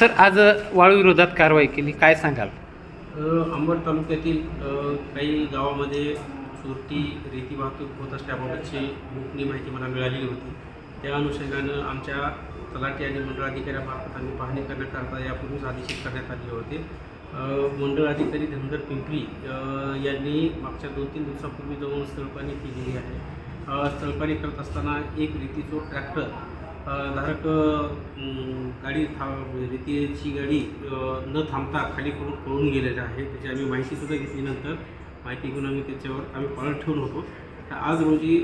Sir आज वाळू विरोधात कारवाई केली. काय सांगाल? अंबड तालुक्यातील काही गावामध्ये चोरटी रेती वाहतूक होत असल्याबाबतची गोपनीय माहिती मला मिळालेली होती. त्या अनुषंगानं आमच्या तलाठी आणि मंडळ अधिकाऱ्यामार्फत आम्ही पाहणी करण्याकरता यापूर्वीच आदेशित करण्यात आले होते. मंडळ अधिकारी धनगर पिंपरी यांनी मागच्या दोन तीन दिवसापूर्वी जाऊन स्थळपाणी केलेली आहे. स्थळपाणी करत असताना एक रेतीचोर ट्रॅक्टर धारक गाडी थांब रेतीची म्हणजे गाडी न थांबता खाली करून पळून गेलेल्या आहे त्याची आम्ही माहितीसुद्धा घेतली नंतर. माहिती घेऊन आम्ही त्याच्यावर आम्ही पळत ठेवून होतो. तर आज रोजी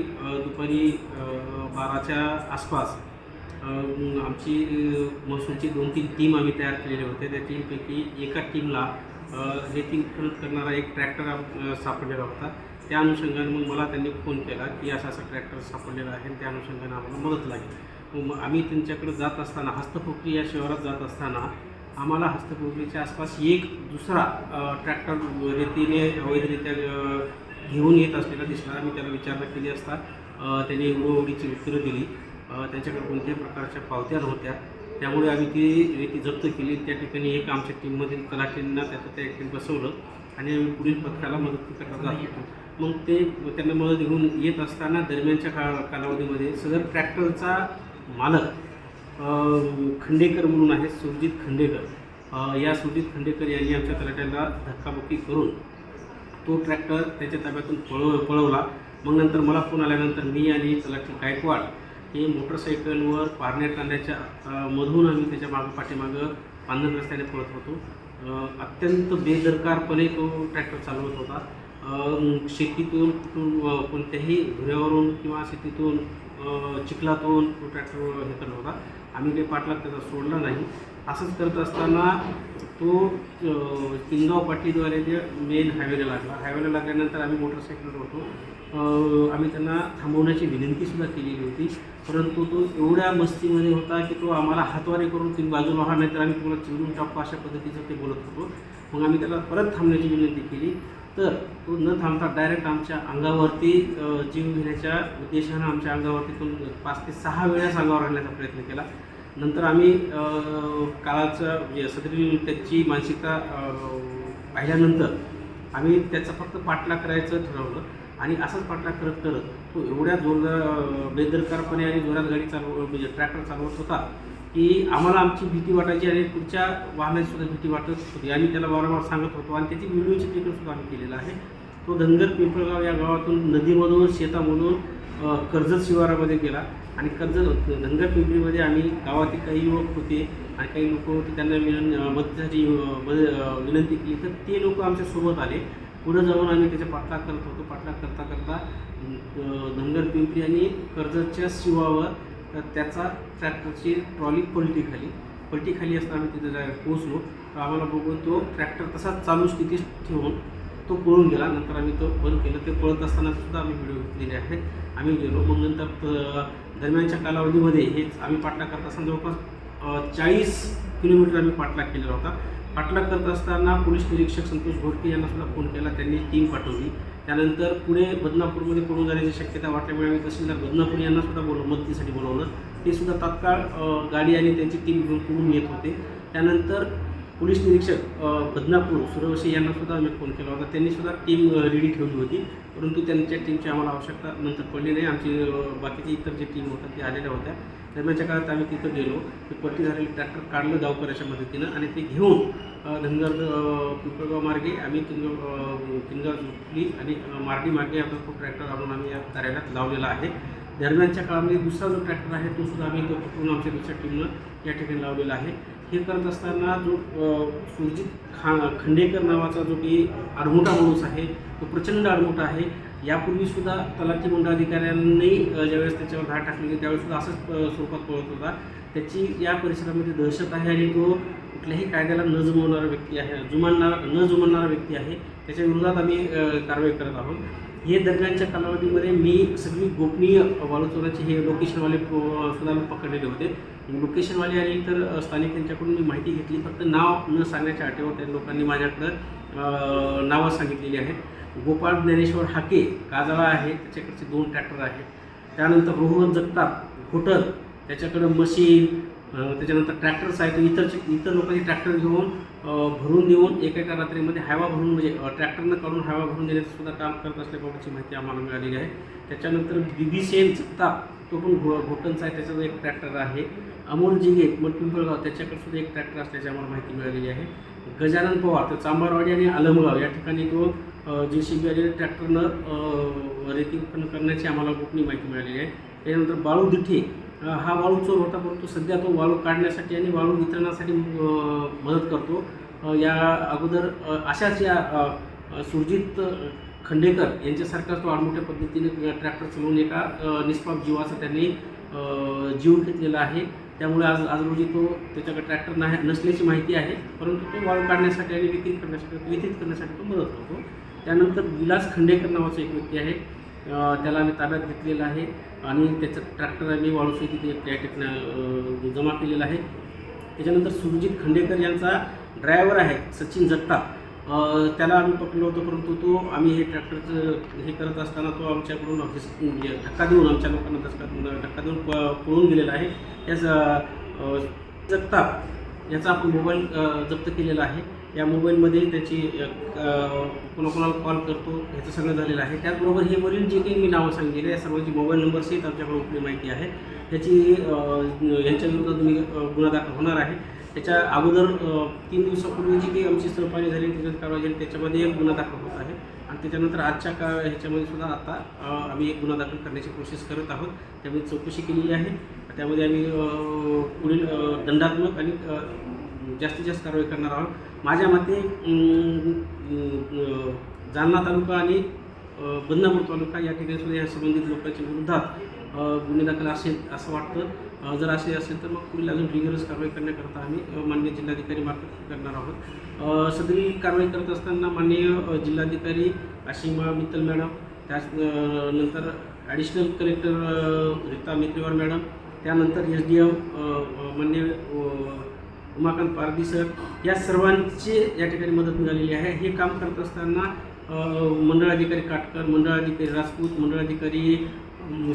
दुपारी बाराच्या आसपास आमची महसूलची दोन तीन टीम आम्ही तयार केलेले होते. त्या टीमपैकी एका टीमला अ, करणारा एक ट्रॅक्टर सापडलेला होता. त्या अनुषंगाने मग मला त्यांनी फोन केला की असा असा ट्रॅक्टर सापडलेला आहे. त्या अनुषंगाने आम्हाला मदत लागेल. मग आम्ही त्यांच्याकडे जात असताना हस्तपोखरी या शहरात जात असताना आम्हाला हस्तपोखरीच्या आसपास एक दुसरा ट्रॅक्टर रेतीने अवैधरित्या घेऊन येत असलेला दिसला. आम्ही त्याला विचारणा केली असता. त्यांनी उडवडीची उत्तरं दिली. त्यांच्याकडे कोणत्याही प्रकारच्या पावत्या नव्हत्या. त्यामुळे आम्ही ती रेती जप्त केली. त्या ठिकाणी एक आमच्या टीममधील तलाठींना त्याचं त्या बसवलं आणि आम्ही पुढील पथकाला मदत जात होतो मग ते त्यांना मदत घेऊन येत असताना दरम्यानच्या का कालावधीमध्ये सदर ट्रॅक्टरचा मालक खंडेकर म्हणून आहे सुरजित खंडेकर. या सुरजित खंडेकर यांनी आमच्या तलाट्याला धक्काबुक्की करून तो ट्रॅक्टर त्याच्या ताब्यातून पळव पळवला. मग नंतर मला फोन आल्यानंतर मी आणि तलाठी गायकवाड हे मोटरसायकलवर पारनेर तांड्याच्या मधून आम्ही त्याच्या मागं पाठीमागं पांधन रस्त्याने पळत होतो. अत्यंत बेदरकारपणे तो ट्रॅक्टर चालवत होता. शेतीतून कुठून कोणत्याही धुऱ्यावरून किंवा शेतीतून चिखलातून तो ट्रॅक्टर हे करत होता. आम्ही काही पाठलाग त्याचा सोडला नाही. असंच करत असताना तो अ, किनगाव पाटीद्वारे जे मेन हायवेला लागला. हायवेला लागल्यानंतर आम्ही मोटरसायकलवर होतो. आम्ही त्यांना थांबवण्याची विनंतीसुद्धा केलेली होती. परंतु तो एवढ्या मस्तीमध्ये होता की तो आम्हाला हातवारे करून तीन बाजूला व्हा नाही तर आम्ही तुम्हाला चिरून टाकू अशा पद्धतीचं ते बोलत होतो. मग आम्ही त्याला परत थांबण्याची विनंती केली. तर तो न थांबता डायरेक्ट आमच्या अंगावरती जीव घेण्याच्या उद्देशानं आमच्या अंगावरती तो पाच ते सहा वेळेस अंगावर आणण्याचा प्रयत्न केला. नंतर आम्ही काळाचं म्हणजे सदरी त्याची मानसिकता पाहिल्यानंतर आम्ही त्याचा फक्त पाठलाग करायचं ठरवलं. आणि असंच पाठलाग करत करत तो एवढ्या जोरदार बेदरकारपणे आणि जोरात गाडी चालव म्हणजे ट्रॅक्टर चालवत होता. की आम्हाला आमची भीती वाटायची आणि पुढच्या वाहनाची सुद्धा भीती वाटत होती. आम्ही त्याला वारंवार सांगत होतो आणि त्याची व्हिडिओ चित्रीकरण सुद्धा आम्ही केलेलं आहे. तो धनगर पिंपळगाव या गावातून नदीमधून शेतामधून कर्जत शिवारामध्ये गेला. आणि कर्जत धनगर पिंपळीमध्ये आम्ही गावातील काही युवक होते आणि काही लोक होते त्यांना विनं मदतीसाठी विनंती केली. तर ते लोक आमच्यासोबत आले. पुढं जाऊन आम्ही त्याचा पाठलाग करत होतो. पाठलाग करता करता धनगर पिंपरी आणि कर्जतच्या शिवावर तर त्याचा ट्रॅक्टरची ट्रॉली पलटी खाली. पलटी खाली असताना आम्ही तिथे जायला पोहोचलो. तर आम्हाला बघून तो ट्रॅक्टर तसाच चालू स्थितीत ठेवून तो पळून गेला. नंतर आम्ही तो बंद केलं. ते पळत असताना सुद्धा आम्ही व्हिडिओ घेतलेले आहेत. आम्ही गेलो. मग नंतर दरम्यानच्या कालावधीमध्ये हेच आम्ही पाठलाग करत असताना जवळपास चाळीस किलोमीटर आम्ही पाठलाग केलेला होता. पाठलाग करत असताना पोलीस निरीक्षक संतोष घोडके यांना सुद्धा फोन केला. त्यांनी टीम पाठवली. त्यानंतर पुढे बदनापूरमध्ये पळून जाण्याची शक्यता वाटल्यामुळे आम्ही तहसीलदार बदनापूर यांना सुद्धा बोलव मदतीसाठी बोलवलं. ते सुद्धा तात्काळ गाडी आणि त्यांची टीम घेऊन पुढून येत होते. त्यानंतर पोलीस निरीक्षक बदनापूर सूर्यवंशी यांना सुद्धा आम्ही फोन केला होता. त्यांनी सुद्धा टीम रेडी ठेवली होती. परंतु त्यांच्या टीमची आम्हाला आवश्यकता नंतर पडली नाही. आमची बाकीची इतर जे टीम होत्या ते आलेल्या होत्या. दरम्यानच्या काळात आम्ही तिथं गेलो. ते पट्टी झालेले ट्रॅक्टर काढलं गावकऱ्याच्या मदतीनं आणि ते घेऊन धनगर पिंपळगाव मार्गे आम्ही किनगाव किनगाव झुकली आणि अ, मार्गी मार्गे आपला तो ट्रॅक्टर आणून आम्ही या कार्यालयात लावलेला आहे. दरम्यानच्या काळामध्ये दुसरा जो ट्रॅक्टर आहे तो सुद्धा आम्ही तो पकडून आमच्या दुसऱ्या टीमनं या ठिकाणी लावलेला आहे. हे करत असताना जो सुरजित खा खंडेकर नावाचा जो की आडमोठा माणूस आहे तो प्रचंड आडमोठा आहे. यापूर्वीसुद्धा तलाठी मंडळाधिकाऱ्यांनी ज्यावेळेस त्याच्यावर धाड टाकली होती त्यावेळेसुद्धा असंच स्वरूपात पळत होता. त्याची या परिसरामध्ये दहशत आहे आणि तो कुठल्याही कायद्याला न जुमवणारा व्यक्ती आहे जुमानणारा न जुमानणारा व्यक्ती आहे. त्याच्या विरोधात आम्ही कारवाई करत आहोत. हे दरम्यानच्या कालावधीमध्ये मी सगळी गोपनीय वाळूचोराचे हे लोकेशनवाले सुद्धा मी पकडलेले होते. लोकेशनवाले आणि इतर स्थानिक त्यांच्याकडून मी माहिती घेतली. फक्त नाव न सांगण्याच्या अटीवर त्या लोकांनी माझ्याकडं नावं सांगितलेली आहेत. गोपाळ ज्ञानेश्वर हाके काजळा आहे त्याच्याकडचे दोन ट्रॅक्टर आहेत. त्यानंतर रोहन जगताप घोटर त्याच्याकडं मशीन त्याच्यानंतर ट्रॅक्टर्स आहेत इतर इतर लोकांचे ट्रॅक्टर घेऊन भरून देऊन एका एका रात्रीमध्ये हायवा भरून म्हणजे ट्रॅक्टरनं काढून हायवा भरून देण्याचं सुद्धा काम करत असल्याबाबतची माहिती आम्हाला मिळालेली आहे. त्याच्यानंतर बीबी सेन जगताप तो पण घो घोटनचा आहे त्याचा एक ट्रॅक्टर आहे. अमोल जिगे मग पिंपळगाव त्याच्याकडे सुद्धा एक ट्रॅक्टर असल्याची आम्हाला माहिती मिळालेली आहे. गजानन पवार तर चांबारवाडी आणि आलमगाव या ठिकाणी तो जे सी बी आलेल्या ट्रॅक्टरनं रेती उत्पन्न करण्याची आम्हाला गोपनीय माहिती मिळालेली आहे. त्याच्यानंतर बाळू दिठे हा वाळू चोर होता परंतु सध्या तो वाळू काढण्यासाठी आणि वाळू वितरणासाठी मदत करतो. या अगोदर अशाच या सुरजित खंडेकर यांच्यासारखाच तो आडमोठ्या पद्धतीने ट्रॅक्टर चालवून एका निष्पाप जीवाचा त्यांनी जीव घेतलेला आहे. त्यामुळे आज आज रोजी तो त्याच्याकडे ट्रॅक्टर नाही नसल्याची माहिती आहे. परंतु तो वाळू काढण्यासाठी आणि विक्री करण्यासाठी वितरित करण्यासाठी तो मदत करतो. त्यानंतर विलास खंडेकर नावाचा एक व्यक्ती आहे. त्याला आम्ही ताब्यात घेतलेलं आहे आणि त्याचं ट्रॅक्टर आम्ही वाळूशी तिथे त्या जमा केलेला आहे. त्याच्यानंतर सुरजित खंडेकर यांचा ड्रायव्हर आहे सचिन जगताप. त्याला आम्ही पकडलो होतो परंतु तो आम्ही हे ट्रॅक्टरचं हे करत असताना तो आमच्याकडून ऑफिस म्हणजे धक्का देऊन आमच्या लोकांना धक्का धक्का देऊन प पळून गेलेला आहे. याच जगताप याचा आपण मोबाईल जप्त केलेला आहे. या मोबाईलमध्ये त्याची कोणाकोणाला कॉल करतो ह्याचं सगळं झालेलं आहे. त्याचबरोबर हे वरील जे काही मी नावं सांगितले या सर्वांची मोबाईल नंबरसहित आमच्याकडे उपलब्ध माहिती आहे. ह्याची अं, यांच्या विरोधात मी गुन्हा दाखल होणार आहे. त्याच्या अगोदर तीन दिवसापूर्वी जी काही आमची स्थळपाणी झाली त्याच्यात कारवाई झाली त्याच्यामध्ये एक गुन्हा दाखल होत आहे. आणि त्याच्यानंतर आजच्या का ह्याच्यामध्ये सुद्धा आता आम्ही एक गुन्हा दाखल करण्याची प्रोसेस करत आहोत. त्यामध्ये चौकशी केलेली आहे. त्यामध्ये आम्ही पुढील दंडात्मक आणि जास्तीत जास्त कारवाई करणार आहोत. माझ्या मते जालना तालुका आणि बदनापूर तालुका या ठिकाणी सुद्धा या संबंधित लोकांच्या विरोधात गुन्हे दाखल असेल असं वाटतं. जर असे असेल तर मग पुढील अजून रिगरस कारवाई करण्याकरता आम्ही मान्य माननीय जिल्हाधिकारी मार्फत करणार आहोत. अं, सदरी कारवाई करत असताना माननीय जिल्हाधिकारी अशिमा मित्तल मॅडम त्याच नंतर additional collector um, Rita Metriwar madam त्यानंतर एस डी एम मान्य उमाकांत पारदी सर या सर्वांची या ठिकाणी मदत मिळालेली आहे. हे काम करत असताना मंडळाधिकारी काटकर मंडळाधिकारी राजपूत मंडळाधिकारी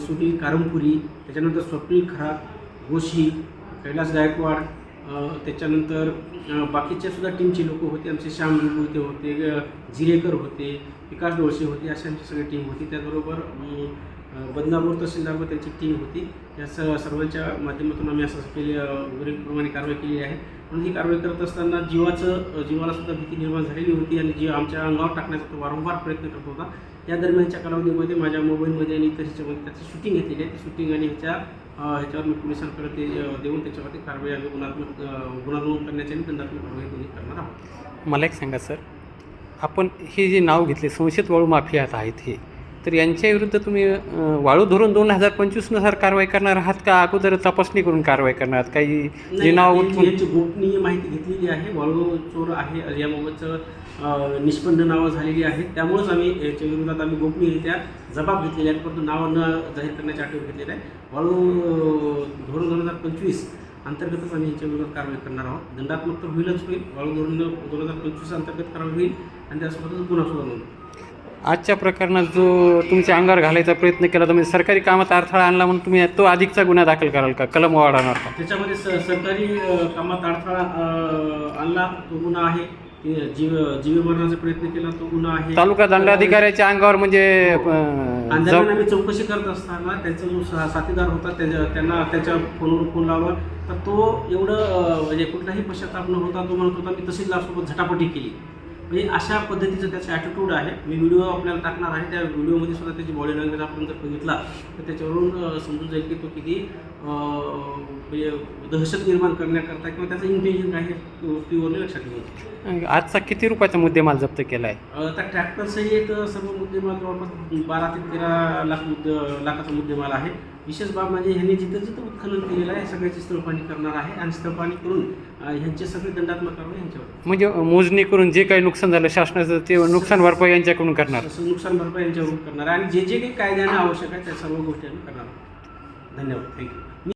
सुनील कारमपुरी त्याच्यानंतर स्वप्नील खरात गोशी कैलास गायकवाड त्याच्यानंतर बाकीच्या सुद्धा टीमचे लोक होते. आमचे श्याम ते होते जिरेकर होते विकास डोळसे होते अशी आमची सगळी टीम होती. त्याचबरोबर बदनापूर तहसीलदार त्यांची टीम होती. या स सर्वांच्या माध्यमातून आम्ही असं केली वरीलप्रमाणे कारवाई केली आहे. म्हणून ही कारवाई करत असताना जीवाचं जीवाला सुद्धा भीती निर्माण झालेली होती आणि जीव आमच्या अंगावर टाकण्याचा तो वारंवार प्रयत्न करत होता. या दरम्यानच्या कालावधीमध्ये माझ्या मोबाईलमध्ये आणि इतर ह्याच्यामध्ये त्याची शूटिंग घेतलेली आहे. ती शूटिंग आणि ह्याच्या ह्याच्यावर मी पोलिसांकडे ते देऊन त्याच्यावरती कारवाई आम्ही गुणात्मक अं, गुन्हा नोंद करण्याची आणि दंडात्मक कारवाई दोन्ही करणार आहोत. मला एक सांगा सर. आपण हे जे नाव घेतले संशयित वाळू माफियात आहेत हे तर यांच्या विरुद्ध तुम्ही वाळू धोरण दोन हजार पंचवीसनुसार कारवाई करणार आहात का? अगोदर तपासणी करून कारवाई करणार आहात? काही जे नाव गोपनीय माहिती घेतलेली आहे. वाळू चोर आहे याबाबतचं निष्पन्न नावं झालेली आहेत. त्यामुळेच आम्ही याच्या विरोधात आम्ही गोपनीयरित्या जबाब घेतलेले आहेत परंतु नावं न जाहीर करण्याची आठवण घेतलेलं आहे. वाळू धोरण दोन हजार पंचवीस अंतर्गतच आम्ही याच्या विरोधात कारवाई करणार आहोत. दंडात्मक तर होईलच होईल. वाळू धोरण दोन हजार पंचवीस अंतर्गत कारवाई होईल आणि त्यासोबतच गुन्हा सुद्धा नोंद होईल. आजच्या प्रकरणात जो तुमच्या अंगावर घालायचा प्रयत्न केला तुम्ही सरकारी कामात अडथळा आणला म्हणून तुम्ही तो अधिकचा गुन्हा दाखल कराल का? कलम वाढवणार का? त्याच्यामध्ये स सरकारी अ, कामात अडथळा अ, आणला तो गुन्हा आहे. ते जीव जीव मरणाचा प्रयत्न केला तो गुन्हा आहे. तालुका दंडाधिकाऱ्याच्या अंगावर म्हणजे अं, आणि जब- दरम्यान आम्ही चौकशी करत असताना त्यांचा जो सा- साथीदार होता त्याच्या त्यांना त्याच्या फोनवर फोन लावला. तर तो एवढं अ, म्हणजे कुठलाही पश्चाताप न होता तो म्हणत होता मी तहसीलदारसोबत झटापटी केली. म्हणजे अशा पद्धतीचं त्याचा ॲटिट्यूड आहे. मी व्हिडिओ आपल्याला टाकणार आहे. त्या व्हिडिओमध्ये सुद्धा त्याची बॉडी लँग्वेज आपण जर बघितला तर त्याच्यावरून समजून जाईल की तो किती म्हणजे दहशत निर्माण करण्याकरता किंवा त्याचं इंटेन्शन आहे गोष्टीवर लक्षात घेऊन. आजचा किती रुपयाचा मुद्देमाल जप्त केला आहे अ, त्या ट्रॅक्टरसहित सर्व मुद्देमाल जवळपास बारा ते तेरा लाख मुद्दे लाखाचा मुद्देमाल आहे. विशेष बाब म्हणजे ह्यांनी जिथं जिथं उत्खनन केलेलं आहे सगळ्याची स्थळपाणी करणार आहे आणि स्थळपाणी करून ह्यांचे सगळे दंडात्मक कारवाई ह्यांच्यावर. म्हणजे मोजणी करून जे काही नुकसान झालं शासनाचं ते नुकसान भरपाई यांच्याकडून करणार. नुकसान भरपाई यांच्यावर करणार. आहे आणि जे जे काही कायद्याने आवश्यक आहे त्या सर्व गोष्टी आम्ही करणार आहोत. धन्यवाद. थँक्यू